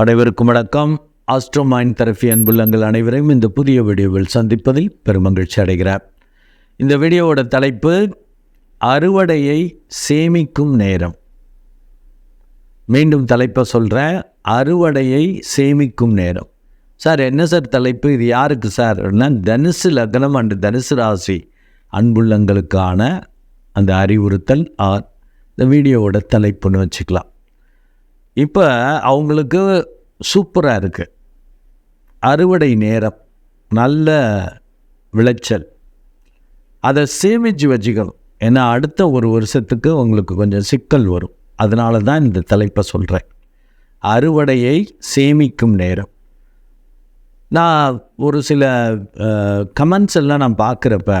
அனைவருக்கும் வணக்கம். Astro mind therapy அன்புள்ளங்கள் அனைவரையும் இந்த புதிய வீடியோவில் சந்திப்பதில் பெருமகிழ்ச்சி அடைகிறார் இந்த வீடியோவோட தலைப்பு அறுவடையை சேமிக்கும் நேரம். மீண்டும் தலைப்பை சொல்கிறேன் அறுவடையை சேமிக்கும் நேரம். சார் என்ன சார் தலைப்பு? இது யாருக்கு சார்? அப்படின்னா தனுசு லக்னம் அண்டு தனுசு ராசி அன்புள்ளங்களுக்கான அந்த அறிவுறுத்தல் ஆர் இந்த வீடியோவோட தலைப்புன்னு வச்சுக்கலாம். இப்போ அவங்களுக்கு சூப்பராக இருக்குது அறுவடை நேரம் நல்ல விளைச்சல். அதை சேமித்து வச்சுக்கணும். ஏன்னா அடுத்த ஒரு வருஷத்துக்கு உங்களுக்கு கொஞ்சம் சிக்கல் வரும். அதனால தான் இந்த தலைப்பை சொல்கிறேன் அறுவடையை சேமிக்கும் நேரம். நான் ஒரு சில கமெண்ட்ஸ் எல்லாம் நான் பார்க்குறப்ப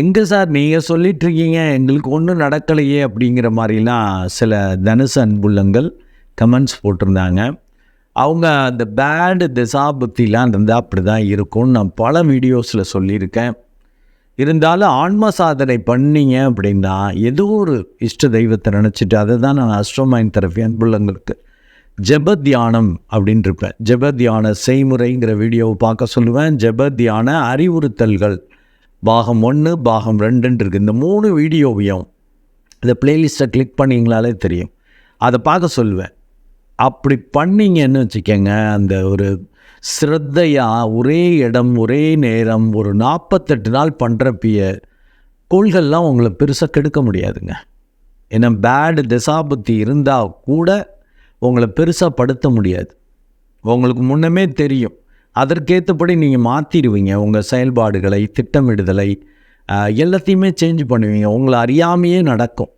எங்கே சார் நீங்கள் சொல்லிகிட்ருக்கீங்க எங்களுக்கு ஒன்றும் நடக்கலையே அப்படிங்கிற மாதிரிலாம் சில தனுசு அன்புள்ளங்கள் கமெண்ட்ஸ் போட்டிருந்தாங்க. அவங்க அந்த பேடு திசாபுத்திலாம் இருந்தால் அப்படி தான் இருக்கும்னு நான் பல வீடியோஸில் சொல்லியிருக்கேன். இருந்தாலும் ஆன்ம சாதனை பண்ணீங்க அப்படின்னா ஏதோ ஒரு இஷ்ட தெய்வத்தை நினச்சிட்டு அதை தான் நான் அஸ்ட்ரோமைன் தெரப்பி அன்புள்ளங்களுக்கு ஜப தியானம் அப்படின்னு இருப்பேன். ஜப தியான செய்முறைங்கிற வீடியோவை பார்க்க சொல்லுவேன். ஜப தியான அறிவுறுத்தல்கள். பாகம் ஒன்று பாகம் ரெண்டுன்னு இருக்குது இந்த மூணு வீடியோவையும் இந்த பிளேலிஸ்ட்டை கிளிக் பண்ணிங்களாலே தெரியும். அதை பார்க்க சொல்லுவேன். அப்படி பண்ணீங்கன்னு வச்சுக்கோங்க அந்த ஒரு ஸ்ரத்தையாக ஒரே இடம் ஒரே நேரம் ஒரு நாற்பத்தெட்டு நாள் பண்ணுறப்பிய கோள்கள்லாம் உங்களை பெருசாக கெடுக்க முடியாதுங்க. ஏன்னா பேடு திசாபுத்தி இருந்தால் கூட உங்களை பெருசாக படுத்த முடியாது. உங்களுக்கு முன்னமே தெரியும். அதற்கேற்றபடி நீங்கள் மாற்றிடுவீங்க உங்கள் செயல்பாடுகளை திட்டமிடுதலை எல்லாத்தையுமே சேஞ்ச் பண்ணுவீங்க. உங்களை அறியாமையே நடக்கும்.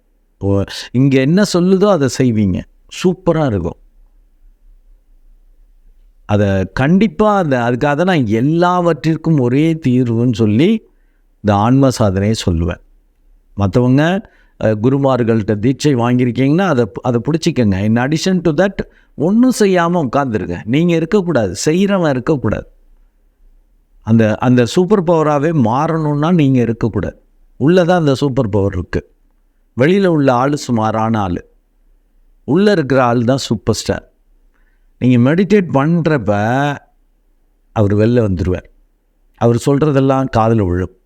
இங்கே என்ன சொல்லுதோ அதை செய்வீங்க. சூப்பராக இருக்கும். அதை கண்டிப்பாக அந்த அதுக்காக தான் நான் எல்லாவற்றிற்கும் ஒரே தீர்வுன்னு சொல்லி இந்த ஆன்ம சாதனையை சொல்லுவேன். மற்றவங்க குருமார்கள்கிட்ட குருமார்கள்ட்ட தீட்சை வாங்கியிருக்கீங்கன்னா அதை அதை பிடிச்சிக்கங்க. இன் அடிஷன் டு தட் ஒன்றும் செய்யாமல் உட்காந்துருங்க நீங்கள் இருக்கக்கூடாது. செய்கிறவன் இருக்கக்கூடாது. அந்த அந்த சூப்பர் பவராகவே மாறணும்னா நீங்கள் இருக்கக்கூடாது. உள்ளே தான் அந்த சூப்பர் பவர் இருக்குது வெளியில் உள்ள ஆள் சுமாரான ஆள். உள்ளே இருக்கிற ஆள் தான் சூப்பர் ஸ்டார் நீங்கள் மெடிடேட் பண்ணுறப்ப அவர் வெளில வந்துடுவார் அவர் சொல்கிறதெல்லாம் காதில் விழும்.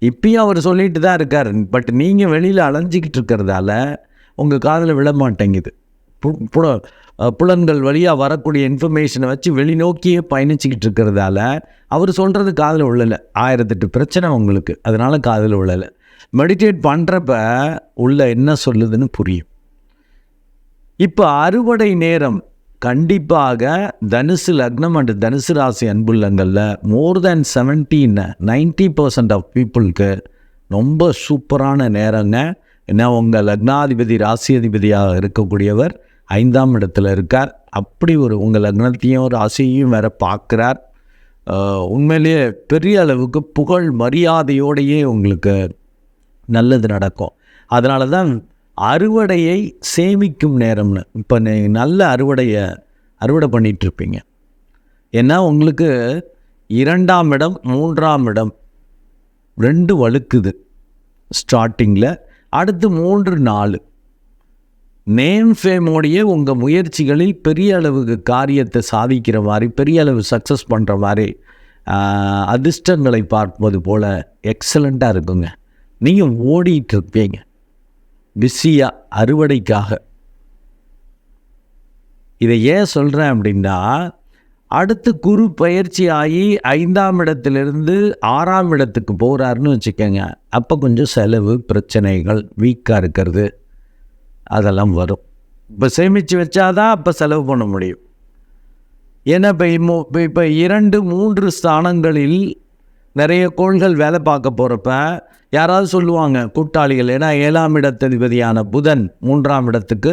இப்பயும் அவர் சொல்லிட்டு தான் இருக்கார். பட் நீங்கள் வெளியில் அலைஞ்சிக்கிட்டு இருக்கிறதால உங்கள் காதில் விழ மாட்டேங்குது. பு- புல- புலன்கள் வழியாக வரக்கூடிய இன்ஃபர்மேஷனை வச்சு வெளிநோக்கியே பயணிச்சுக்கிட்டு இருக்கிறதால அவர் சொல்கிறது காதில் விழலை. ஆயிரத்தெட்டு பிரச்சனை உங்களுக்கு. அதனால் காதில் விழலை. மெடிடேட் பண்ணுறப்ப உள்ள என்ன சொல்லுதுன்னு புரியும். இப்போ அறுவடை நேரம் கண்டிப்பாக தனுசு லக்னம் அண்ட் தனுசு ராசி அன்புள்ளங்களில் more than seventeen ninety percent of பீப்புளுக்கு ரொம்ப சூப்பரான நேரங்க. ஏன்னா உங்கள் லக்னாதிபதி ராசி அதிபதியாக இருக்கக்கூடியவர் ஐந்தாம் இடத்துல இருக்கார். அப்படி ஒரு உங்கள் லக்னத்தையும் ராசியையும் வேற பார்க்குறார். உண்மையிலேயே பெரிய அளவுக்கு புகழ் மரியாதையோடையே உங்களுக்கு நல்லது நடக்கும். அதனால தான் அறுவடையை சேமிக்கும் நேரம்னு. இப்போ நல்ல அறுவடையை அறுவடை பண்ணிகிட்ருப்பீங்க ஏன்னா உங்களுக்கு இரண்டாம் இடம் மூன்றாம் இடம் ரெண்டு வழுக்குது. ஸ்டார்டிங்கில் அடுத்து மூன்று நாலு. நேம் ஃபேமோடையே உங்கள் முயற்சிகளில் பெரிய அளவுக்கு காரியத்தை சாதிக்கிற மாதிரி பெரிய அளவு சக்ஸஸ் பண்ணுற மாதிரி அதிர்ஷ்டங்களை பார்ப்பது போல் எக்ஸலண்ட்டாக இருக்குங்க. நீங்கள் ஓடிட்டு இருப்பீங்க பிஸியாக அறுவடைக்காக. இதை ஏன் சொல்கிறேன் அப்படின்னா அடுத்து குரு பயிற்சி ஆகி ஐந்தாம் இடத்துலேருந்து ஆறாம் இடத்துக்கு போகிறாருன்னு வச்சுக்கோங்க. அப்போ கொஞ்சம் செலவு பிரச்சனைகள் வீக்காக இருக்கிறது அதெல்லாம் வரும். இப்போ சேமித்து வச்சாதான் அப்போ செலவு பண்ண முடியும். ஏன்னா இப்போ இப்போ இப்போ இரண்டு மூன்று ஸ்தானங்களில் நிறைய கோள்கள் வேலை பார்க்க போகிறப்ப யாராவது சொல்லுவாங்க கூட்டாளிகள் ஏன்னா ஏழாம் இடத்ததிபதியான புதன் மூன்றாம் இடத்துக்கு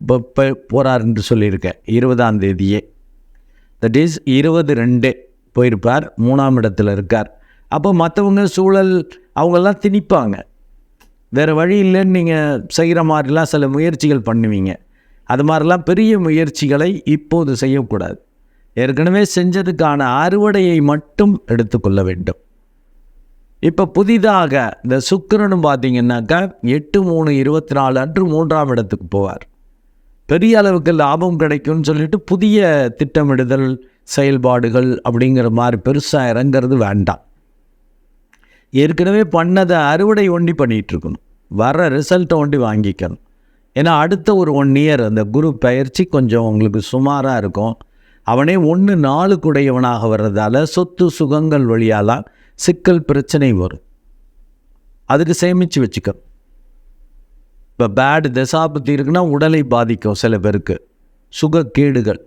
இப்போ போகிறார் என்று சொல்லியிருக்கேன் இருபதாம் தேதியே. தட் இஸ் இருபது ரெண்டு போயிருப்பார் மூணாம் இடத்துல இருக்கார். அப்போ மற்றவங்க சூழல் அவங்கெல்லாம் திணிப்பாங்க. வேறு வழி இல்லைன்னு நீங்கள் செய்கிற மாதிரிலாம் சில முயற்சிகள் பண்ணுவீங்க. அது மாதிரிலாம் பெரிய முயற்சிகளை இப்போது செய்யக்கூடாது. ஏற்கனவே செஞ்சதுக்கான அறுவடையை மட்டும் எடுத்துக்கொள்ள வேண்டும். இப்போ புதிதாக இந்த சுக்கரனும் பார்த்தீங்கன்னாக்கா எட்டு மூணு இருபத்தி நாலு அன்று மூன்றாம் இடத்துக்கு போவார். பெரிய அளவுக்கு லாபம் கிடைக்கும்னு சொல்லிட்டு புதிய திட்டமிடுதல் செயல்பாடுகள் அப்படிங்கிற மாதிரி பெருசாக இறங்கிறது வேண்டாம். ஏற்கனவே பண்ணதை அறுவடை ஒண்டி பண்ணிகிட்டு இருக்கணும். வர ரிசல்ட்டை ஒண்டி வாங்கிக்கணும். ஏன்னா அடுத்த ஒரு ஒன் இயர் அந்த குரு பயிற்சி கொஞ்சம் உங்களுக்கு சுமாராக இருக்கும். அவனே ஒன்று நாலு குடையவனாக வர்றதால சொத்து சுகங்கள் வழியாலாம் சிக்கல் பிரச்சனை வரும். அதுக்கு சேமித்து வச்சுக்க. இப்போ பேடு தசாபத்தி இருக்குன்னா உடலை பாதிக்கும் சில பேருக்கு. சுகக்கேடுகள்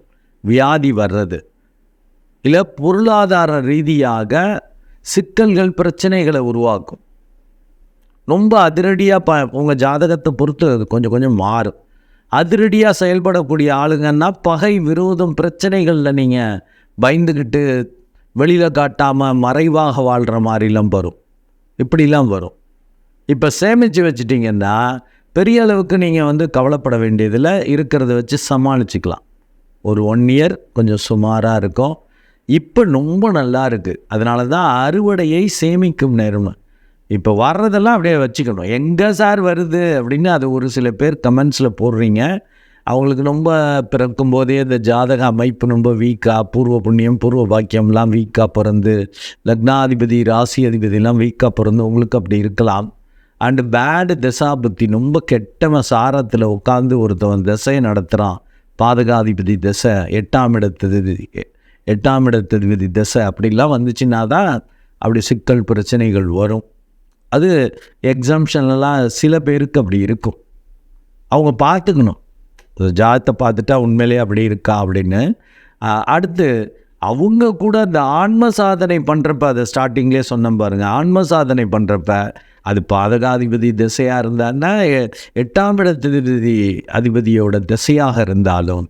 வியாதி வர்றது. இல்லை பொருளாதார ரீதியாக சிக்கல்கள் பிரச்சனைகளை உருவாக்கும். ரொம்ப அதிரடியாக ப உங்கள் ஜாதகத்தை பொறுத்து அது கொஞ்சம் கொஞ்சம் மாறும். அதிரடியாக செயல்படக்கூடிய ஆளுங்கன்னா பகை விரோதம் பிரச்சனைகளில் நீங்கள் பயந்துக்கிட்டு வெளியில் காட்டாமல் மறைவாக வாழ்கிற மாதிரிலாம் வரும். இப்படிலாம் வரும். இப்போ சேமித்து வச்சிட்டிங்கன்னா பெரிய அளவுக்கு நீங்கள் வந்து கவலைப்பட வேண்டியதில் இருக்கிறத வச்சு சமாளிச்சுக்கலாம். ஒரு ஒன் இயர் கொஞ்சம் சுமாராக இருக்கும். இப்போ ரொம்ப நல்லா இருக்குது அதனால தான் அறுவடையை சேமிக்கும் நேரம்னு. இப்போ வர்றதெல்லாம் அப்படியே வச்சுக்கணும். எங்கே சார் வருது அப்படின்னு அது ஒரு சில பேர் கமெண்ட்ஸில் போடுறீங்க. அவங்களுக்கு ரொம்ப பிறக்கும் போதே இந்த ஜாதக அமைப்பு ரொம்ப வீக்காக பூர்வ புண்ணியம் பூர்வ பாக்கியம்லாம் வீக்காக பிறந்து லக்னாதிபதி ராசி அதிபதிலாம் வீக்காக பிறந்து உங்களுக்கு அப்படி இருக்கலாம். அண்டு பேடு தசாபுத்தி ரொம்ப கெட்டவன் சாரத்தில் உட்காந்து ஒருத்தவன் திசையை நடத்துகிறான் பாதகாதிபதி திசை எட்டாம் இடத்தது எட்டாம் இடத்ததிபதி திசை அப்படிலாம் வந்துச்சுன்னா தான் அப்படி சிக்கல் பிரச்சனைகள் வரும். அது எக்ஸாம்ஷன்லாம் சில பேருக்கு அப்படி இருக்கும். அவங்க பார்த்துக்கணும். ஜாதத்தை பார்த்துட்டா உண்மையிலேயே அப்படி இருக்கா? அப்படின்னு. அடுத்து அவங்க கூட அந்த ஆன்ம சாதனை பண்ணுறப்ப அதை ஸ்டார்டிங்லேயே சொன்ன பாருங்கள் ஆன்ம சாதனை பண்ணுறப்ப அது பாதகாதிபதி திசையாக இருந்தான்னா எட்டாம் இடத்திபதி அதிபதியோட திசையாக இருந்தாலும்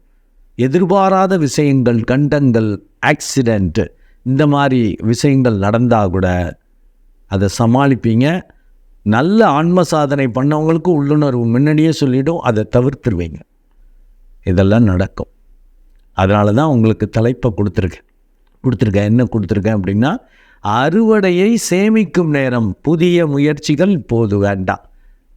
எதிர்பாராத விஷயங்கள் கண்டங்கள் ஆக்சிடெண்ட்டு இந்த மாதிரி விஷயங்கள் நடந்தால் கூட அதை சமாளிப்பீங்க. நல்ல ஆன்ம சாதனை பண்ணவங்களுக்கு உள்ளுணர்வு. முன்னாடியே சொல்லிவிடும் அதை தவிர்த்துருவீங்க. இதெல்லாம் நடக்கும். அதனால தான் உங்களுக்கு தலைப்பை கொடுத்துருக்கேன் கொடுத்துருக்கேன். என்ன கொடுத்துருக்கேன் அப்படின்னா அறுவடையை சேமிக்கும் நேரம். புதிய முயற்சிகள் இப்போது வேண்டாம்.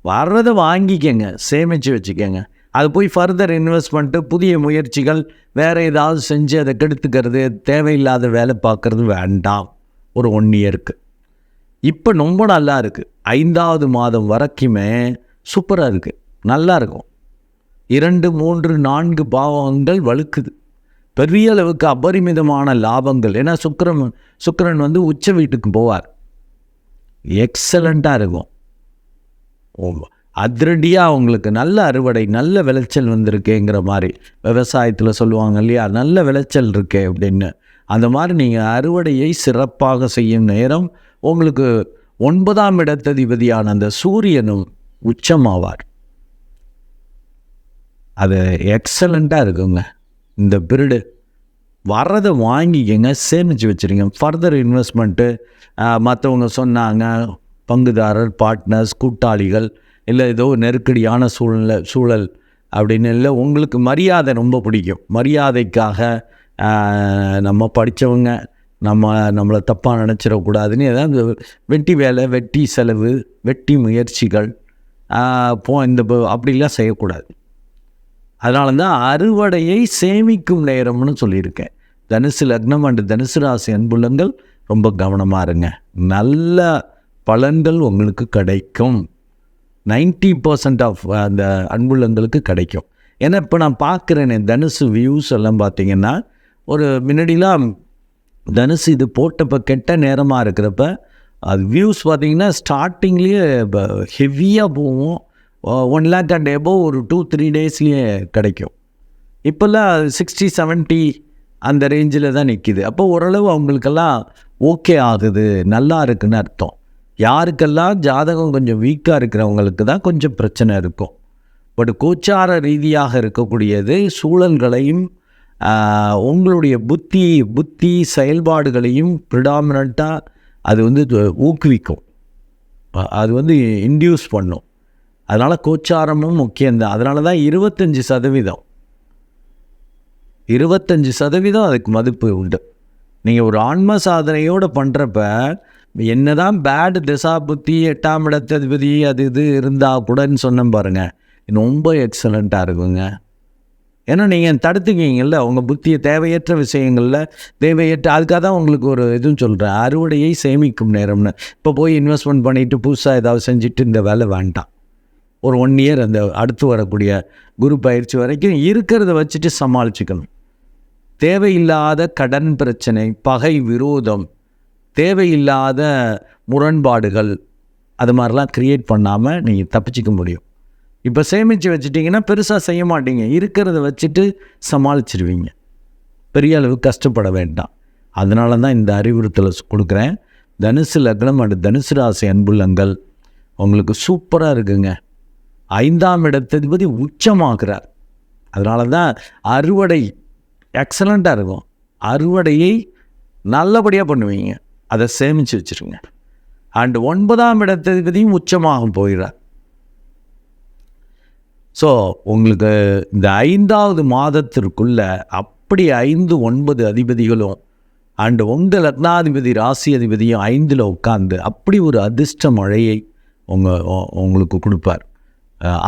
வர்றதை வாங்கிக்கங்க சேமித்து வச்சுக்கோங்க. அது போய் ஃபர்தர் இன்வெஸ்ட்மெண்ட்டு புதிய முயற்சிகள் வேறு ஏதாவது செஞ்சு அதை கெடுத்துக்கிறது தேவையில்லாத வேலை பார்க்குறது வேண்டாம். ஒரு ஒன் இயருக்கு இப்போ ரொம்ப நல்லா இருக்குது ஐந்தாவது மாதம் வரைக்குமே சூப்பராக இருக்குது நல்லா இருக்கும். இரண்டு மூன்று நான்கு பாவங்கள் வழுக்குது. பெரிய அளவுக்கு அபரிமிதமான லாபங்கள். ஏன்னா சுக்கரன் சுக்கரன் வந்து உச்ச வீட்டுக்கு போவார். எக்ஸலண்ட்டாக இருக்கும். அதிரடியாக அவங்களுக்கு நல்ல அறுவடை நல்ல விளைச்சல் வந்திருக்கேங்கிற மாதிரி. விவசாயத்தில் சொல்லுவாங்க இல்லையா? நல்ல விளைச்சல் இருக்கே அப்படின்னு. அந்த மாதிரி நீங்கள் அறுவடையை சிறப்பாக செய்யும் நேரம் உங்களுக்கு ஒன்பதாம் இடத்ததிபதியான அந்த சூரியனும் உச்சமாவார். அது எக்ஸலண்ட்டாக இருக்குங்க. இந்த பீரியடு வர்றதை வாங்கிக்கங்க சேமித்து வச்சுருங்க ஃபர்தர் இன்வெஸ்ட்மெண்ட்டு மற்றவங்க சொன்னாங்க பங்குதாரர் பார்ட்னர்ஸ் கூட்டாளிகள் இல்லை ஏதோ நெருக்கடியான சூழ்நிலை சூழல் அப்படின்னு இல்லை உங்களுக்கு மரியாதை ரொம்ப பிடிக்கும். மரியாதைக்காக நம்ம படித்தவங்க நம்ம நம்மளை தப்பாக நினச்சிடக்கூடாதுன்னு ஏதாவது வெட்டி வேலை வெட்டி செலவு வெட்டி முயற்சிகள் போ இந்த அப்படிலாம் செய்யக்கூடாது. அதனால தான் அறுவடையை சேமிக்கும் நேரம்னு சொல்லியிருக்கேன். தனுசு லக்னம் அண்டு தனுசு ராசி அன்புள்ளங்கள் ரொம்ப கவனமாக இருங்க. நல்ல பலன்கள் உங்களுக்கு கிடைக்கும். 90% பர்சன்ட் ஆஃப் அந்த அன்புள்ளங்களுக்கு கிடைக்கும். ஏன்னா இப்போ நான் பார்க்குறேனே தனுசு வியூஸ் எல்லாம் பார்த்தீங்கன்னா ஒரு முன்னாடிலாம் தனுசு இது போட்டப்போ கெட்ட நேரமாக இருக்கிறப்ப அது வியூஸ் பார்த்திங்கன்னா ஸ்டார்டிங்லேயே ஹெவியாக போகும். ஒன் லேக் அண்ட் எபோவ் ஒரு டூ த்ரீ டேஸ்லேயே கிடைக்கும். இப்போல்லாம் சிக்ஸ்டி 70 அந்த ரேஞ்சில் தான் நிற்கிது அப்போ ஓரளவு அவங்களுக்கெல்லாம் ஓகே ஆகுது நல்லா இருக்குன்னு அர்த்தம். யாருக்கெல்லாம் ஜாதகம் கொஞ்சம் வீக்காக இருக்கிறவங்களுக்கு தான் கொஞ்சம் பிரச்சனை இருக்கும். பட் கோச்சார ரீதியாக இருக்கக்கூடியது சூழல்களையும் உங்களுடைய புத்தி புத்தி செயல்பாடுகளையும் ப்ரிடாமினண்ட்டாக அது வந்து ஊக்குவிக்கும். அது வந்து இன்டியூஸ் பண்ணும். அதனால் கோச்சாரமும் முக்கியம்தான் அதனால தான் இருபத்தஞ்சி சதவீதம். இருபத்தஞ்சி சதவீதம் அதுக்கு மதிப்பு உண்டு. நீங்கள் ஒரு ஆன்ம சாதனையோடு பண்ணுறப்ப என்னதான் பேடு திசா புத்தி எட்டாம் இடத்ததிபதி அது இது இருந்தால் கூடன்னு சொன்னேன் பாருங்கள் ரொம்ப எக்ஸலண்ட்டாக இருக்குங்க. ஏன்னா நீங்கள் தடுத்துக்கீங்கல்ல உங்கள் புத்தியை தேவையற்ற விஷயங்களில் தேவையற்ற அதுக்காக தான் உங்களுக்கு ஒரு இதுவும் சொல்கிறேன் அறுவடையை சேமிக்கும் நேரம்னு. இப்போ போய் இன்வெஸ்ட்மெண்ட் பண்ணிவிட்டு புதுசாக ஏதாவது செஞ்சுட்டு இந்த வேலை வேண்டாம். ஒரு ஒன் இயர் அந்த அடுத்து வரக்கூடிய குரு பயிற்சி வரைக்கும் இருக்கிறத வச்சுட்டு சமாளிச்சுக்கணும். தேவையில்லாத கடன் பிரச்சனை பகை விரோதம் தேவையில்லாத முரண்பாடுகள் அது மாதிரிலாம் க்ரியேட் பண்ணாமல் நீங்கள் தப்பிச்சிக்க முடியும். இப்போ சேமித்து வச்சுட்டிங்கன்னா பெருசாக செய்ய மாட்டீங்க. இருக்கிறத வச்சுட்டு சமாளிச்சிருவீங்க. பெரிய அளவு கஷ்டப்பட வேண்டாம். அதனால தான் இந்த அறிவுறுத்தலை கொடுக்குறேன். தனுசு லக்னம் அண்ட் தனுசு ராசி அன்புள்ளங்கள் உங்களுக்கு சூப்பராக இருக்குங்க. ஐந்தாம் இடத்ததிபதி உச்சமாகிறார் அதனால தான் அறுவடை எக்ஸலண்ட்டாக இருக்கும். அறுவடையை நல்லபடியாக பண்ணுவீங்க. அதை சேமித்து வச்சுருங்க. அண்டு ஒன்பதாம் இடத்ததிபதியும் உச்சமாக போயிடுறார் ஸோ உங்களுக்கு இந்த ஐந்தாவது மாதத்திற்குள்ள அப்படி ஐந்து ஒன்பது அதிபதிகளும் அண்டு உங்கள் லக்னாதிபதி ராசி அதிபதியும் ஐந்தில் உட்காந்து அப்படி ஒரு அதிர்ஷ்ட மழையை உங்கள் உங்களுக்கு கொடுப்பார்.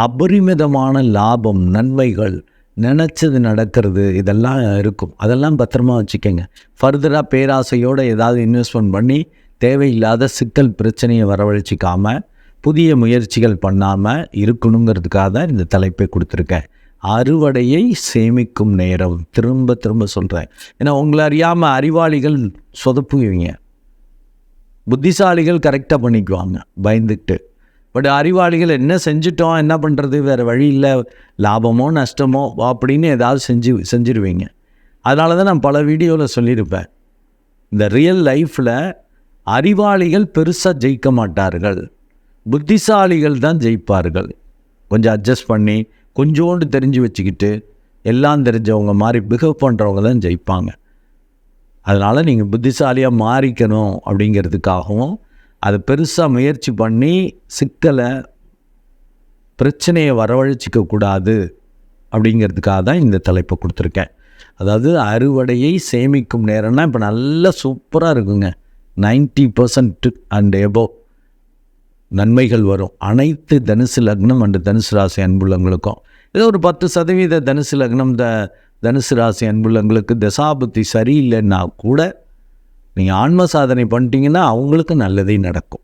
அபரிமிதமான லாபம் நன்மைகள் நினச்சது நடக்கிறது இதெல்லாம் இருக்கும். அதெல்லாம் பத்திரமா வச்சுக்கோங்க. ஃபர்தராக பேராசையோடு ஏதாவது இன்வெஸ்ட்மெண்ட் பண்ணி தேவையில்லாத சிக்கல் பிரச்சனையை வரவழைச்சிக்காமல் புதிய முயற்சிகள் பண்ணாமல் இருக்கணுங்கிறதுக்காக தான் இந்த தலைப்பை கொடுத்துருக்கேன். அறுவடையை சேமிக்கும் நேரம். திரும்ப திரும்ப சொல்கிறேன் ஏன்னா உங்களை அறியாமல் அறிவாளிகள் சொதப்புவீங்க. புத்திசாலிகள் கரெக்டாக பண்ணிக்குவாங்க. பயந்துக்கிட்டு பட் அறிவாளிகள் என்ன செஞ்சிட்டோம் என்ன பண்ணுறது வேறு வழி இல்லை. லாபமோ நஷ்டமோ அப்படின்னு ஏதாவது செஞ்சு செஞ்சிருவீங்க. அதனால தான் நான் பல வீடியோவில் சொல்லியிருப்பேன். இந்த ரியல் லைஃப்பில் அறிவாளிகள் பெருசாக ஜெயிக்க மாட்டார்கள். புத்திசாலிகள் தான் ஜெயிப்பார்கள். கொஞ்சம் அட்ஜஸ்ட் பண்ணி கொஞ்சோண்டு தெரிஞ்சு வச்சுக்கிட்டு எல்லாம் தெரிஞ்சவங்க மாதிரி பிஹேவ் பண்ணுறவங்க தான் ஜெயிப்பாங்க. அதனால் நீங்கள் புத்திசாலியாக மாறிக்கணும் அப்படிங்கிறதுக்காகவும் அதை பெருசாக முயற்சி பண்ணி சிக்கலை பிரச்சனையை வரவழைச்சிக்க கூடாது அப்படிங்கிறதுக்காக தான் இந்த தலைப்பை கொடுத்துருக்கேன். அதாவது அறுவடையை சேமிக்கும் நேரம்னா இப்போ நல்லா சூப்பராக இருக்குங்க. நைன்ட்டி பர்சன்ட் அண்ட் எபோவ் நன்மைகள் வரும். அனைத்து தனுசு லக்னம் அண்டு தனுசு ராசி அன்புள்ளங்களுக்கும். ஏதோ ஒரு பத்து சதவீத தனுசு லக்னம் த தனுசு ராசி அன்புள்ளங்களுக்கு தசாபுத்தி சரியில்லைன்னா கூட நீங்கள் ஆன்ம சாதனை பண்ணிட்டீங்கன்னா அவங்களுக்கு நல்லதே நடக்கும்.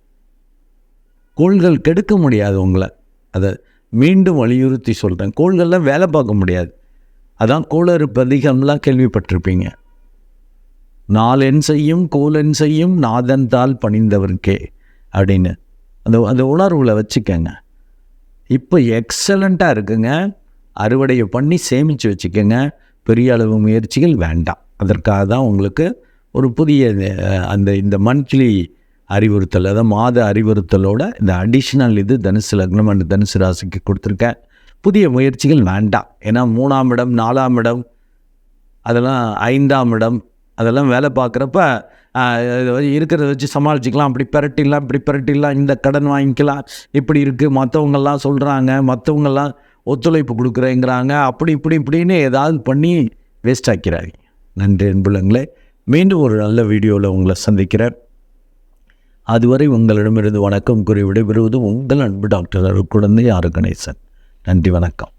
கோள்கள் கெடுக்க முடியாது உங்களை. அதை மீண்டும் வலியுறுத்தி சொல்கிறேன் கோள்கள்லாம் வேலை பார்க்க முடியாது. அதான் கோளறு பதிகம்லாம் கேள்விப்பட்டிருப்பீங்க. நாலென் செய்யும் கோலென் செய்யும் நாதன் தால் பணிந்தவர்க்கே அப்படின்னு. அந்த அந்த உணர்வில் வச்சுக்கோங்க. இப்போ எக்ஸலண்ட்டாக இருக்குங்க. அறுவடையை பண்ணி சேமித்து வச்சுக்கோங்க. பெரிய அளவு முயற்சிகள் வேண்டாம். அதற்காக தான் உங்களுக்கு ஒரு புதிய அந்த இந்த மந்த்லி அறிவுறுத்தல் அதாவது மாத அறிவுறுத்தலோட இந்த அடிஷ்னல் இது தனுசு லக்னம் அண்ட் தனுசு ராசிக்கு கொடுத்துருக்கேன். புதிய முயற்சிகள் வேண்டாம். ஏன்னா மூணாம் இடம் நாலாம் இடம் அதெல்லாம் ஐந்தாம் இடம் அதெல்லாம் வேலை பார்க்குறப்ப இருக்கிறத வச்சு சமாளிச்சுக்கலாம். அப்படி பெரட்டிடலாம் இப்படி பெரட்டிடலாம் இந்த கடன் வாங்கிக்கலாம். இப்படி இருக்குது மற்றவங்கெல்லாம் சொல்கிறாங்க மற்றவங்கெல்லாம் ஒத்துழைப்பு கொடுக்குறேங்கிறாங்க. அப்படி இப்படி இப்படின்னு ஏதாவது பண்ணி வேஸ்ட் ஆக்கிறாங்க நன்றி அன்புலங்களே மீண்டும் ஒரு நல்ல வீடியோவில் உங்களை சந்திக்கிறேன். அதுவரை உங்களிடமிருந்து வணக்கம் கூறி விடைபெறுவது உங்கள் அன்பு டாக்டர் அருக்குழந்தை ஆறு கணேசன். நன்றி வணக்கம்.